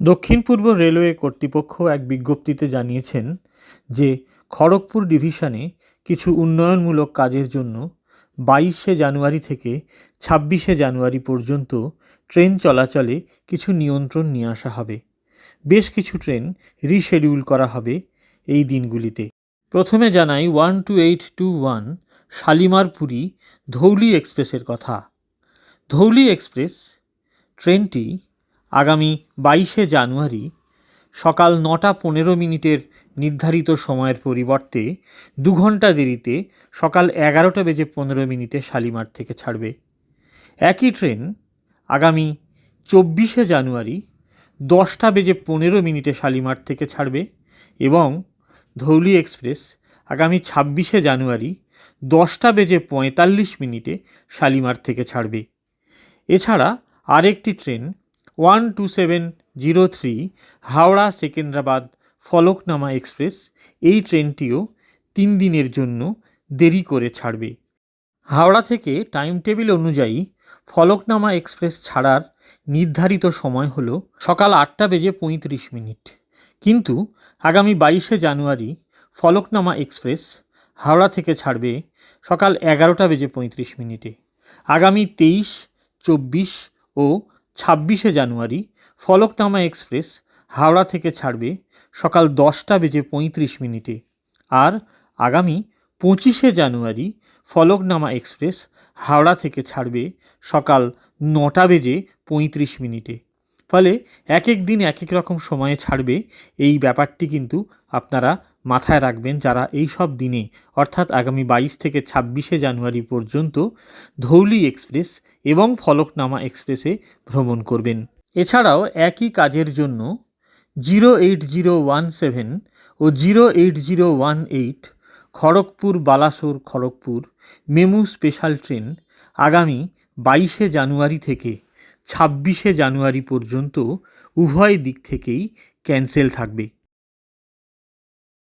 দক্ষিণ পূর্ব রেলওয়ে কর্তৃপক্ষ এক বিজ্ঞপ্তিতে জানিয়েছেন যে, খড়গপুর ডিভিশনে কিছু উন্নয়নমূলক কাজের জন্য বাইশে জানুয়ারি থেকে ছাব্বিশে জানুয়ারি পর্যন্ত ট্রেন চলাচলে কিছু নিয়ন্ত্রণ নিয়ে আসা হবে। বেশ কিছু ট্রেন রিশেডিউল করা হবে এই দিনগুলিতে। প্রথমে জানাই one two eight two one Shalimar Puri Dhauli এক্সপ্রেসের কথা। ধৌলি এক্সপ্রেস ট্রেনটি আগামী বাইশে জানুয়ারি সকাল নটা পনেরো মিনিটের নির্ধারিত সময়ের পরিবর্তে দু ঘণ্টা দেরিতে সকাল এগারোটা বেজে পনেরো মিনিটে শালিমার থেকে ছাড়বে। একই ট্রেন আগামী চব্বিশে জানুয়ারি দশটা বেজে পনেরো মিনিটে শালিমার থেকে ছাড়বে এবং ধৌলি এক্সপ্রেস আগামী ছাব্বিশে জানুয়ারি দশটা বেজে পঁয়তাল্লিশ মিনিটে শালিমার থেকে ছাড়বে। এছাড়া আরেকটি train one two seven zero three Howrah Secunderabad Falaknuma express এই ট্রেনটিও তিন দিনের জন্য দেরি করে ছাড়বে। হাওড়া থেকে টাইম টেবিল অনুযায়ী ফলকনামা এক্সপ্রেস ছাড়ার নির্ধারিত সময় হল সকাল আটটা বেজে পঁয়ত্রিশ মিনিট। কিন্তু আগামী বাইশে জানুয়ারি ফলকনামা এক্সপ্রেস হাওড়া থেকে ছাড়বে সকাল এগারোটা বেজে পঁয়ত্রিশ মিনিটে। আগামী তেইশ, চব্বিশ ও ছাব্বিশে জানুয়ারি ফলকনামা এক্সপ্রেস, হাওড়া থেকে ছাড়বে সকাল দশটা বেজে পঁয়ত্রিশ মিনিটে। আর আগামী পঁচিশে জানুয়ারি ফলকনামা এক্সপ্রেস, হাওড়া থেকে ছাড়বে সকাল নটা বেজে পঁয়ত্রিশ মিনিটে। ফলে এক এক দিন এক এক রকম সময়ে ছাড়বে, এই ব্যাপারটি কিন্তু আপনারা মাথায় রাখবেন যারা এই সব দিনে, অর্থাৎ আগামী বাইশ থেকে ছাব্বিশে জানুয়ারি পর্যন্ত ধৌলি এক্সপ্রেস এবং ফলকনামা এক্সপ্রেসে ভ্রমণ করবেন। এছাড়াও একই কাজের জন্য zero eight zero one seven ও zero eight zero one eight Kharagpur, Balasore, Kharagpur, MEMU special train আগামী বাইশে জানুয়ারি থেকে ছাব্বিশে জানুয়ারি পর্যন্ত উভয় দিক থেকেই ক্যান্সেল থাকবে।